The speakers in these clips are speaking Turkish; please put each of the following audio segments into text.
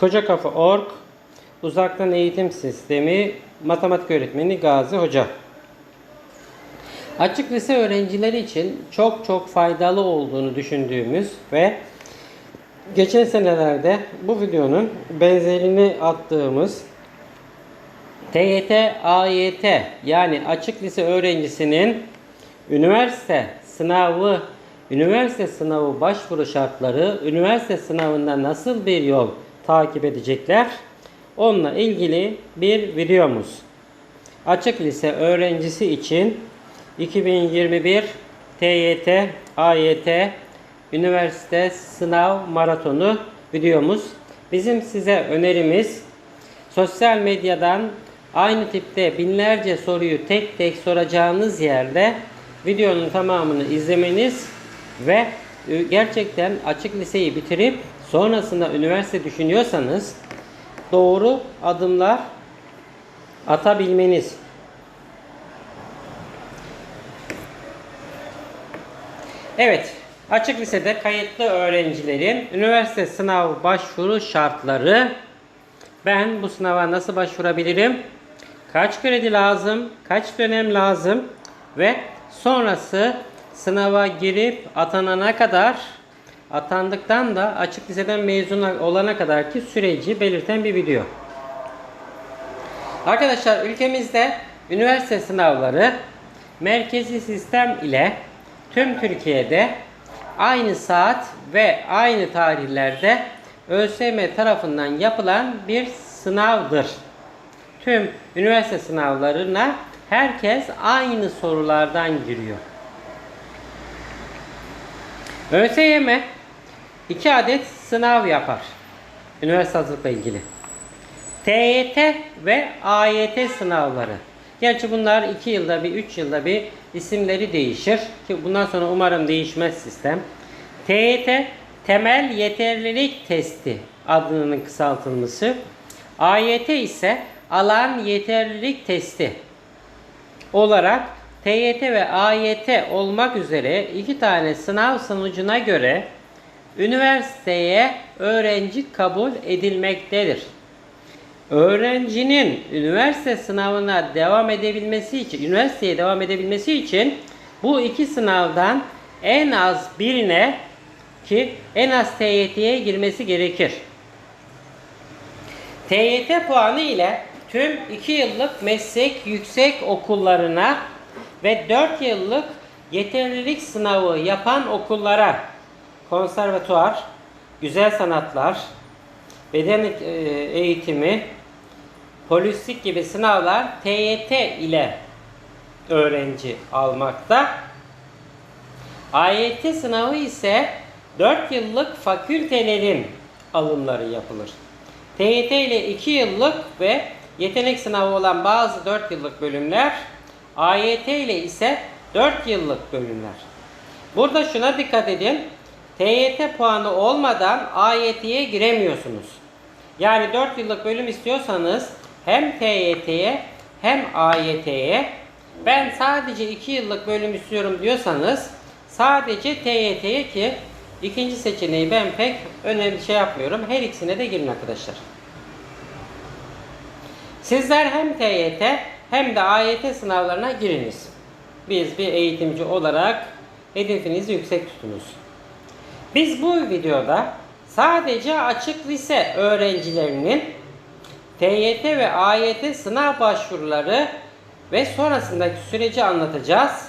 Koca Kafa Org Uzaktan Eğitim Sistemi Matematik Öğretmeni Gazi Hoca. Açık lise öğrencileri için çok çok faydalı olduğunu düşündüğümüz ve geçen senelerde bu videonun benzerini attığımız TYT, AYT yani açık lise öğrencisinin üniversite sınavı, üniversite sınavı başvuru şartları, üniversite sınavında nasıl bir yol takip edecekler? Onunla ilgili bir videomuz. Açık lise öğrencisi için 2021 TYT, AYT üniversite sınav maratonu videomuz. Bizim size önerimiz sosyal medyadan aynı tipte binlerce soruyu tek tek soracağınız yerde videonun tamamını izlemeniz ve e, gerçekten açık liseyi bitirip sonrasında üniversite düşünüyorsanız doğru adımlar atabilmeniz. Evet, açık lisede kayıtlı öğrencilerin üniversite sınav başvuru şartları. Ben bu sınava nasıl başvurabilirim? Kaç kredi lazım? Kaç dönem lazım? Ve sonrası sınava girip atanana kadar atandıktan da açık liseden mezun olana kadar ki süreci belirten bir video. Arkadaşlar ülkemizde üniversite sınavları merkezi sistem ile tüm Türkiye'de aynı saat ve aynı tarihlerde ÖSYM tarafından yapılan bir sınavdır. Tüm üniversite sınavlarına herkes aynı sorulardan giriyor. ÖSYM iki adet sınav yapar. Üniversite hazırlıkla ilgili. TYT ve AYT sınavları. Gerçi bunlar 2 yılda bir, 3 yılda bir isimleri değişir. Ki bundan sonra umarım değişmez sistem. TYT temel yeterlilik testi adının kısaltılması. AYT ise alan yeterlilik testi olarak TYT ve AYT olmak üzere iki tane sınav sonucuna göre üniversiteye öğrenci kabul edilmektedir. Öğrencinin üniversite sınavına devam edebilmesi için, üniversiteye devam edebilmesi için bu iki sınavdan en az birine ki en az TYT'ye girmesi gerekir. TYT puanı ile tüm 2 yıllık meslek yüksek okullarına ve 4 yıllık yeterlilik sınavı yapan okullara konservatuar, güzel sanatlar, beden e, eğitimi, polislik gibi sınavlar TYT ile öğrenci almakta. AYT sınavı ise 4 yıllık fakültelerin alımları yapılır. TYT ile 2 yıllık ve yetenek sınavı olan bazı 4 yıllık bölümler, AYT ile ise 4 yıllık bölümler. Burada şuna dikkat edin. TYT puanı olmadan AYT'ye giremiyorsunuz. Yani 4 yıllık bölüm istiyorsanız hem TYT'ye hem AYT'ye ben sadece 2 yıllık bölüm istiyorum diyorsanız sadece TYT'ye ki ikinci seçeneği ben pek önemli şey yapmıyorum. Her ikisine de girin arkadaşlar. Sizler hem TYT hem de AYT sınavlarına giriniz. Biz bir eğitimci olarak hedefinizi yüksek tutunuz. Biz bu videoda sadece açık lise öğrencilerinin TYT ve AYT sınav başvuruları ve sonrasındaki süreci anlatacağız.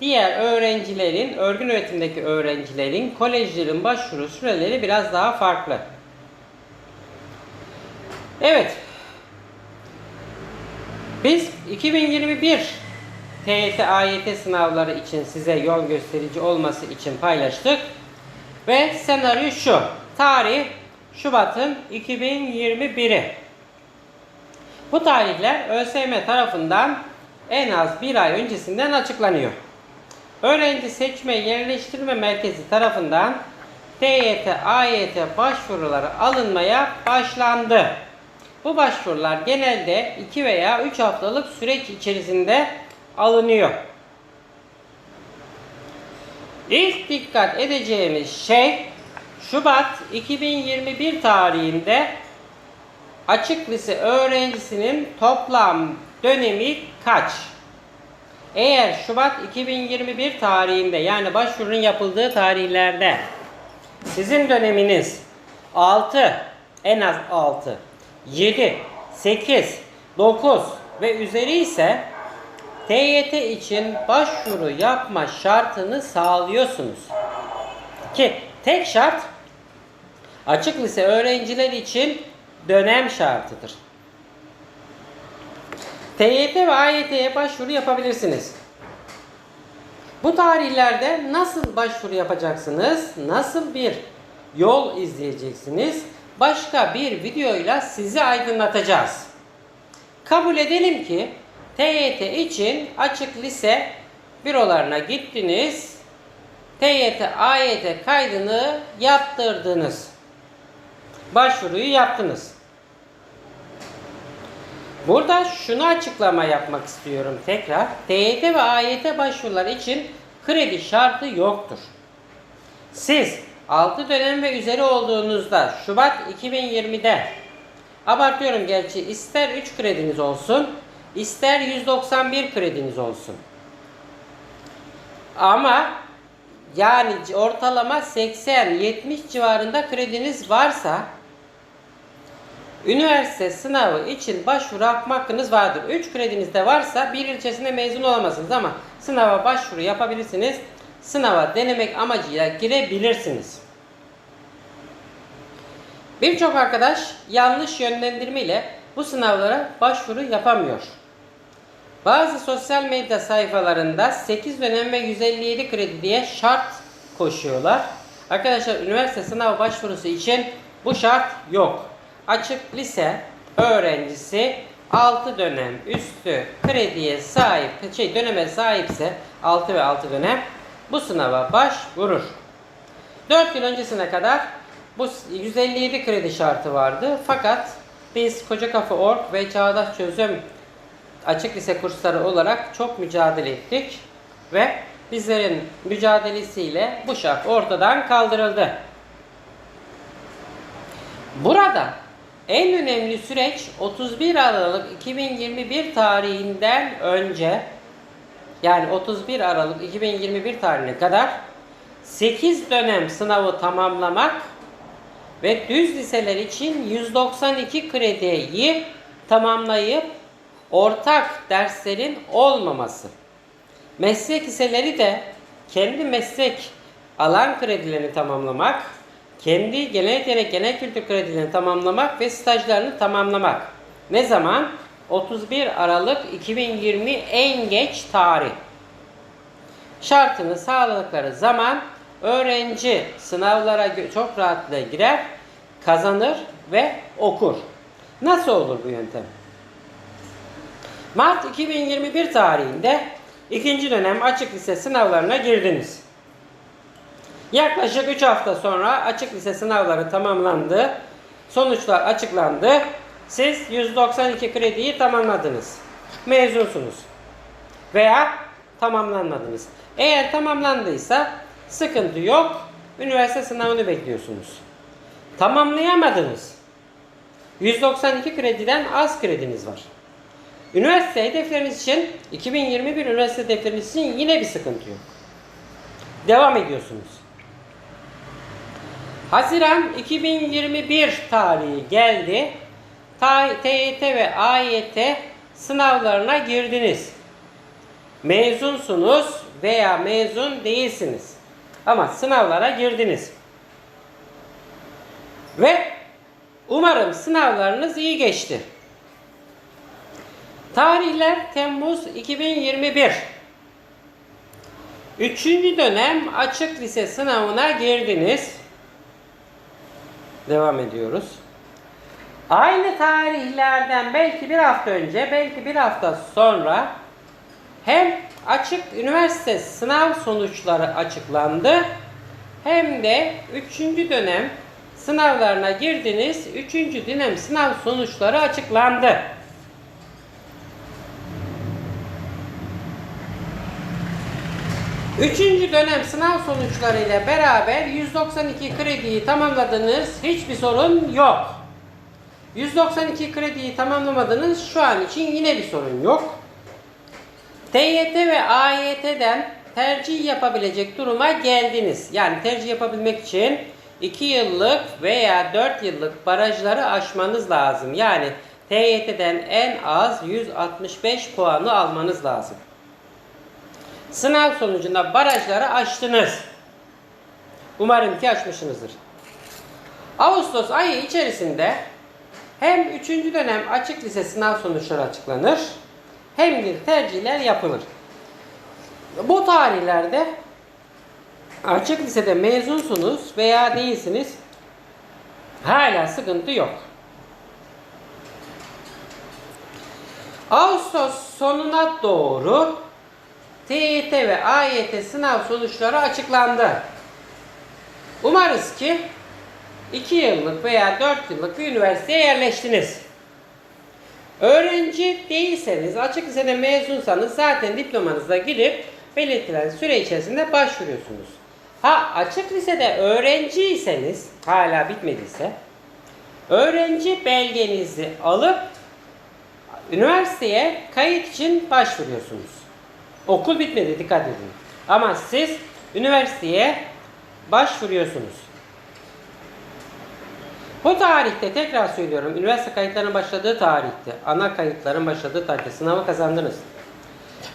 Diğer öğrencilerin, örgün öğretimdeki öğrencilerin, kolejlerin başvuru süreleri biraz daha farklı. Evet. Biz 2021 TYT, AYT sınavları için size yol gösterici olması için paylaştık. Ve senaryo şu. Tarih Şubat'ın 2021'i. Bu tarihler ÖSYM tarafından en az bir ay öncesinden açıklanıyor. Öğrenci Seçme Yerleştirme Merkezi tarafından TYT, AYT başvuruları alınmaya başlandı. Bu başvurular genelde 2 veya 3 haftalık süreç içerisinde alınıyor. İlk dikkat edeceğimiz şey Şubat 2021 tarihinde açık lise öğrencisinin toplam dönemi kaç? Eğer Şubat 2021 tarihinde yani başvurunun yapıldığı tarihlerde sizin döneminiz 6 en az 6 7 8 9 ve üzeri ise TYT için başvuru yapma şartını sağlıyorsunuz. Ki tek şart açık lise öğrenciler için dönem şartıdır. TYT ve AYT'ye başvuru yapabilirsiniz. Bu tarihlerde nasıl başvuru yapacaksınız? Nasıl bir yol izleyeceksiniz? Başka bir videoyla sizi aydınlatacağız. Kabul edelim ki TYT için açık lise bürolarına gittiniz. TYT, AYT kaydını yaptırdınız. Başvuruyu yaptınız. Burada şunu açıklama yapmak istiyorum tekrar. TYT ve AYT başvuruları için kredi şartı yoktur. Siz 6 dönem ve üzeri olduğunuzda Şubat 2020'de abartıyorum gerçi ister 3 krediniz olsun ister 191 krediniz olsun. Ama yani ortalama 80-70 civarında krediniz varsa Üniversite sınavı için başvuru hakkınız vardır. 3 krediniz de varsa bir ilçesinde mezun olamazsınız ama sınava başvuru yapabilirsiniz. Sınava denemek amacıyla girebilirsiniz. Birçok arkadaş yanlış yönlendirme ile bu sınavlara başvuru yapamıyor. Bazı sosyal medya sayfalarında 8 dönem ve 157 kredi diye şart koşuyorlar. Arkadaşlar üniversite sınav başvurusu için bu şart yok açık lise öğrencisi 6 dönem üstü krediye sahip, şey döneme sahipse 6 ve 6 dönem bu sınava başvurur. 4 yıl öncesine kadar bu 157 kredi şartı vardı. Fakat biz Koca Kafa Org ve Çağdaş Çözüm açık lise kursları olarak çok mücadele ettik ve bizlerin mücadelesiyle bu şart ortadan kaldırıldı. Burada en önemli süreç 31 Aralık 2021 tarihinden önce yani 31 Aralık 2021 tarihine kadar 8 dönem sınavı tamamlamak ve düz liseler için 192 krediyi tamamlayıp ortak derslerin olmaması. Meslek liseleri de kendi meslek alan kredilerini tamamlamak kendi genel yetenek genel kültür kredilerini tamamlamak ve stajlarını tamamlamak. Ne zaman? 31 Aralık 2020 en geç tarih. Şartını sağladıkları zaman öğrenci sınavlara çok rahatlıkla girer, kazanır ve okur. Nasıl olur bu yöntem? Mart 2021 tarihinde ikinci dönem açık lise sınavlarına girdiniz. Yaklaşık 3 hafta sonra açık lise sınavları tamamlandı. Sonuçlar açıklandı. Siz 192 krediyi tamamladınız. Mezunsunuz. Veya tamamlanmadınız. Eğer tamamlandıysa sıkıntı yok. Üniversite sınavını bekliyorsunuz. Tamamlayamadınız. 192 krediden az krediniz var. Üniversite hedefleriniz için 2021 üniversite hedefleriniz için yine bir sıkıntı yok. Devam ediyorsunuz. Haziran 2021 tarihi geldi. TYT ve AYT sınavlarına girdiniz. Mezunsunuz veya mezun değilsiniz. Ama sınavlara girdiniz. Ve umarım sınavlarınız iyi geçti. Tarihler Temmuz 2021. Üçüncü dönem açık lise sınavına girdiniz. Devam ediyoruz. Aynı tarihlerden belki bir hafta önce, belki bir hafta sonra hem açık üniversite sınav sonuçları açıklandı hem de 3. dönem sınavlarına girdiniz. 3. dönem sınav sonuçları açıklandı. Üçüncü dönem sınav sonuçları ile beraber 192 krediyi tamamladınız. Hiçbir sorun yok. 192 krediyi tamamlamadınız. Şu an için yine bir sorun yok. TYT ve AYT'den tercih yapabilecek duruma geldiniz. Yani tercih yapabilmek için 2 yıllık veya 4 yıllık barajları aşmanız lazım. Yani TYT'den en az 165 puanı almanız lazım. Sınav sonucunda barajları aştınız. Umarım ki aşmışsınızdır. Ağustos ayı içerisinde hem 3. dönem açık lise sınav sonuçları açıklanır hem de tercihler yapılır. Bu tarihlerde açık lisede mezunsunuz veya değilsiniz hala sıkıntı yok. Ağustos sonuna doğru TYT ve AYT sınav sonuçları açıklandı. Umarız ki 2 yıllık veya 4 yıllık bir üniversiteye yerleştiniz. Öğrenci değilseniz, açık lisede mezunsanız zaten diplomanıza girip belirtilen süre içerisinde başvuruyorsunuz. Ha açık lisede öğrenciyseniz, hala bitmediyse, öğrenci belgenizi alıp üniversiteye kayıt için başvuruyorsunuz. Okul bitmedi dikkat edin. Ama siz üniversiteye başvuruyorsunuz. Bu tarihte tekrar söylüyorum üniversite kayıtlarının başladığı tarihte, ana kayıtların başladığı tarihte sınavı kazandınız.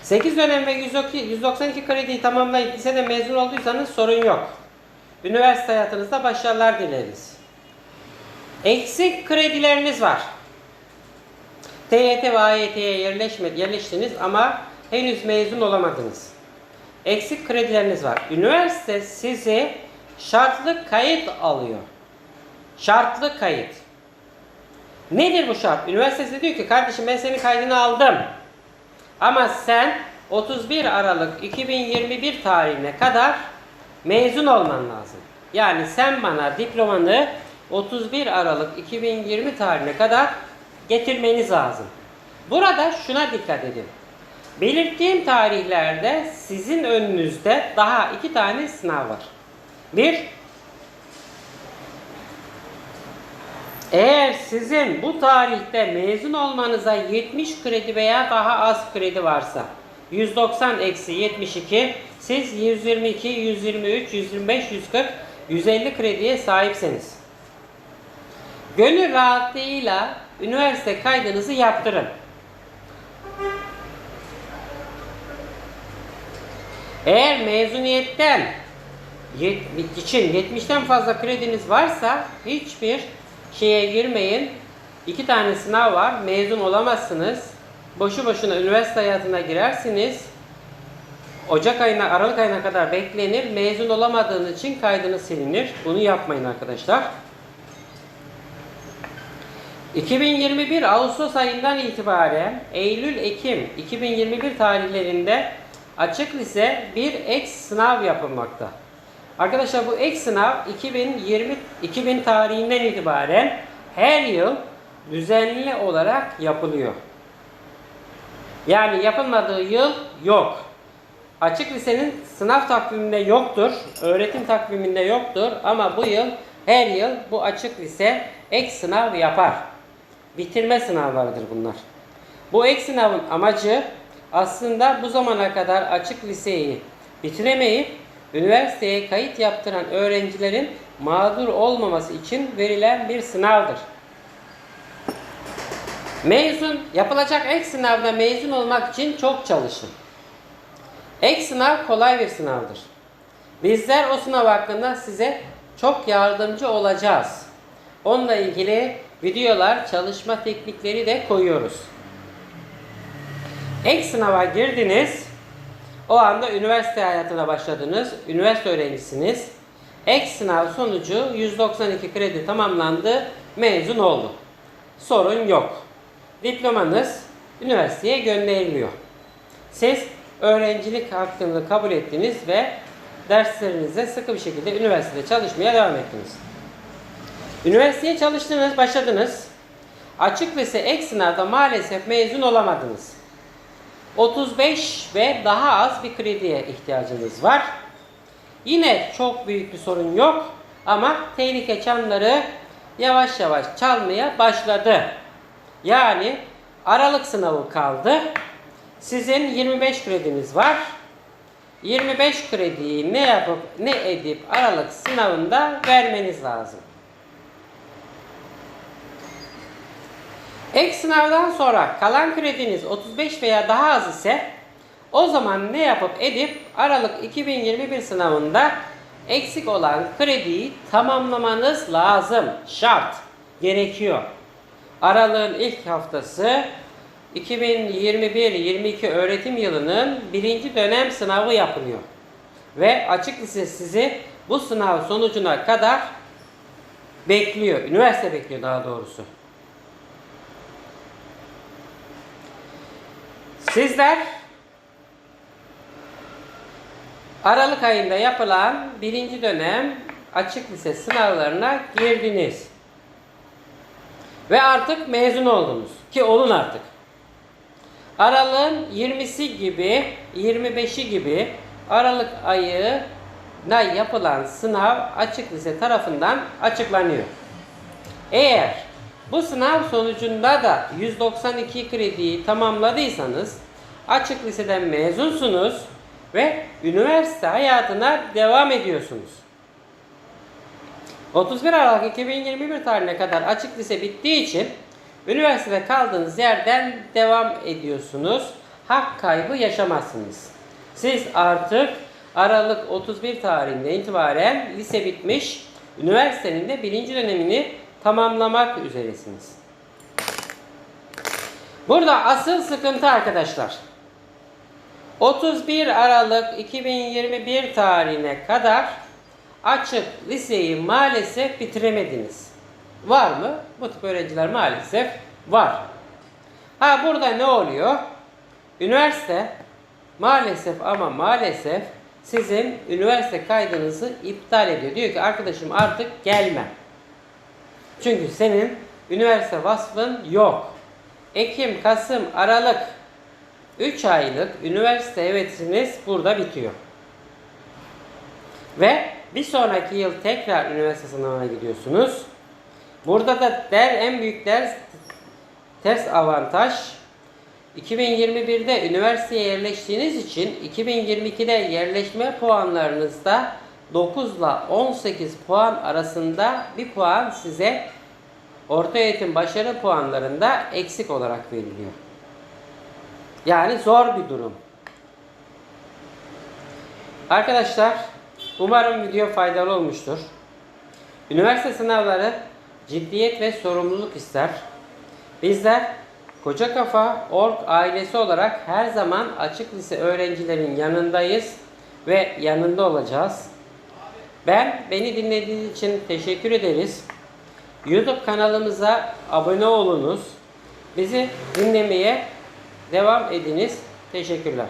8 dönem ve 192 192 krediyi tamamlayıp lisede mezun olduysanız sorun yok. Üniversite hayatınızda başarılar dileriz. Eksik kredileriniz var. TYT ve AYT'ye yerleşmedi, yerleştiniz ama henüz mezun olamadınız. Eksik kredileriniz var. Üniversite sizi şartlı kayıt alıyor. Şartlı kayıt. Nedir bu şart? Üniversite size diyor ki kardeşim ben senin kaydını aldım. Ama sen 31 Aralık 2021 tarihine kadar mezun olman lazım. Yani sen bana diplomanı 31 Aralık 2020 tarihine kadar getirmeniz lazım. Burada şuna dikkat edin. Belirttiğim tarihlerde sizin önünüzde daha iki tane sınav var. Bir, eğer sizin bu tarihte mezun olmanıza 70 kredi veya daha az kredi varsa 190 eksi 72 siz 122, 123, 125, 140, 150 krediye sahipseniz gönül rahatlığıyla üniversite kaydınızı yaptırın. Eğer mezuniyetten yet- için 70'ten fazla krediniz varsa hiçbir şeye girmeyin. İki tane sınav var. Mezun olamazsınız. Boşu boşuna üniversite hayatına girersiniz. Ocak ayına, Aralık ayına kadar beklenir. Mezun olamadığınız için kaydınız silinir. Bunu yapmayın arkadaşlar. 2021 Ağustos ayından itibaren Eylül-Ekim 2021 tarihlerinde açık lise bir ek sınav yapılmakta. Arkadaşlar bu ek sınav 2020 2000 tarihinden itibaren her yıl düzenli olarak yapılıyor. Yani yapılmadığı yıl yok. Açık lisenin sınav takviminde yoktur, öğretim takviminde yoktur ama bu yıl her yıl bu açık lise ek sınav yapar. Bitirme sınavlarıdır bunlar. Bu ek sınavın amacı aslında bu zamana kadar açık liseyi bitiremeyip üniversiteye kayıt yaptıran öğrencilerin mağdur olmaması için verilen bir sınavdır. Mezun, yapılacak ek sınavda mezun olmak için çok çalışın. Ek sınav kolay bir sınavdır. Bizler o sınav hakkında size çok yardımcı olacağız. Onunla ilgili videolar, çalışma teknikleri de koyuyoruz. Ek sınava girdiniz. O anda üniversite hayatına başladınız. Üniversite öğrencisiniz. Ek sınav sonucu 192 kredi tamamlandı. Mezun oldu. Sorun yok. Diplomanız üniversiteye gönderiliyor. Siz öğrencilik hakkını kabul ettiniz ve derslerinize sıkı bir şekilde üniversitede çalışmaya devam ettiniz. Üniversiteye çalıştınız, başladınız. Açık lise ek sınavda maalesef mezun olamadınız. 35 ve daha az bir krediye ihtiyacınız var. Yine çok büyük bir sorun yok ama tehlike çanları yavaş yavaş çalmaya başladı. Yani Aralık sınavı kaldı. Sizin 25 krediniz var. 25 krediyi ne yapıp ne edip Aralık sınavında vermeniz lazım. Ek sınavdan sonra kalan krediniz 35 veya daha az ise o zaman ne yapıp edip Aralık 2021 sınavında eksik olan krediyi tamamlamanız lazım. Şart. Gerekiyor. Aralığın ilk haftası 2021-22 öğretim yılının birinci dönem sınavı yapılıyor. Ve açık lise sizi bu sınav sonucuna kadar bekliyor. Üniversite bekliyor daha doğrusu. Sizler Aralık ayında yapılan birinci dönem açık lise sınavlarına girdiniz. Ve artık mezun oldunuz. Ki olun artık. Aralığın 20'si gibi, 25'i gibi Aralık ayına yapılan sınav açık lise tarafından açıklanıyor. Eğer bu sınav sonucunda da 192 krediyi tamamladıysanız açık liseden mezunsunuz ve üniversite hayatına devam ediyorsunuz. 31 Aralık 2021 tarihine kadar açık lise bittiği için üniversitede kaldığınız yerden devam ediyorsunuz. Hak kaybı yaşamazsınız. Siz artık Aralık 31 tarihinde itibaren lise bitmiş, üniversitenin de birinci dönemini tamamlamak üzeresiniz. Burada asıl sıkıntı arkadaşlar. 31 Aralık 2021 tarihine kadar açık liseyi maalesef bitiremediniz. Var mı? Bu tip öğrenciler maalesef var. Ha burada ne oluyor? Üniversite maalesef ama maalesef sizin üniversite kaydınızı iptal ediyor. Diyor ki arkadaşım artık gelme. Çünkü senin üniversite vasfın yok. Ekim, Kasım, Aralık 3 aylık üniversite evetiniz burada bitiyor. Ve bir sonraki yıl tekrar üniversite sınavına gidiyorsunuz. Burada da der en büyük ders ters avantaj 2021'de üniversiteye yerleştiğiniz için 2022'de yerleşme puanlarınızda 9 ile 18 puan arasında bir puan size orta öğretim başarı puanlarında eksik olarak veriliyor. Yani zor bir durum. Arkadaşlar umarım video faydalı olmuştur. Üniversite sınavları ciddiyet ve sorumluluk ister. Bizler Koca Kafa Org ailesi olarak her zaman açık lise öğrencilerin yanındayız ve yanında olacağız. Ben beni dinlediğiniz için teşekkür ederiz. YouTube kanalımıza abone olunuz. Bizi dinlemeye devam ediniz. Teşekkürler.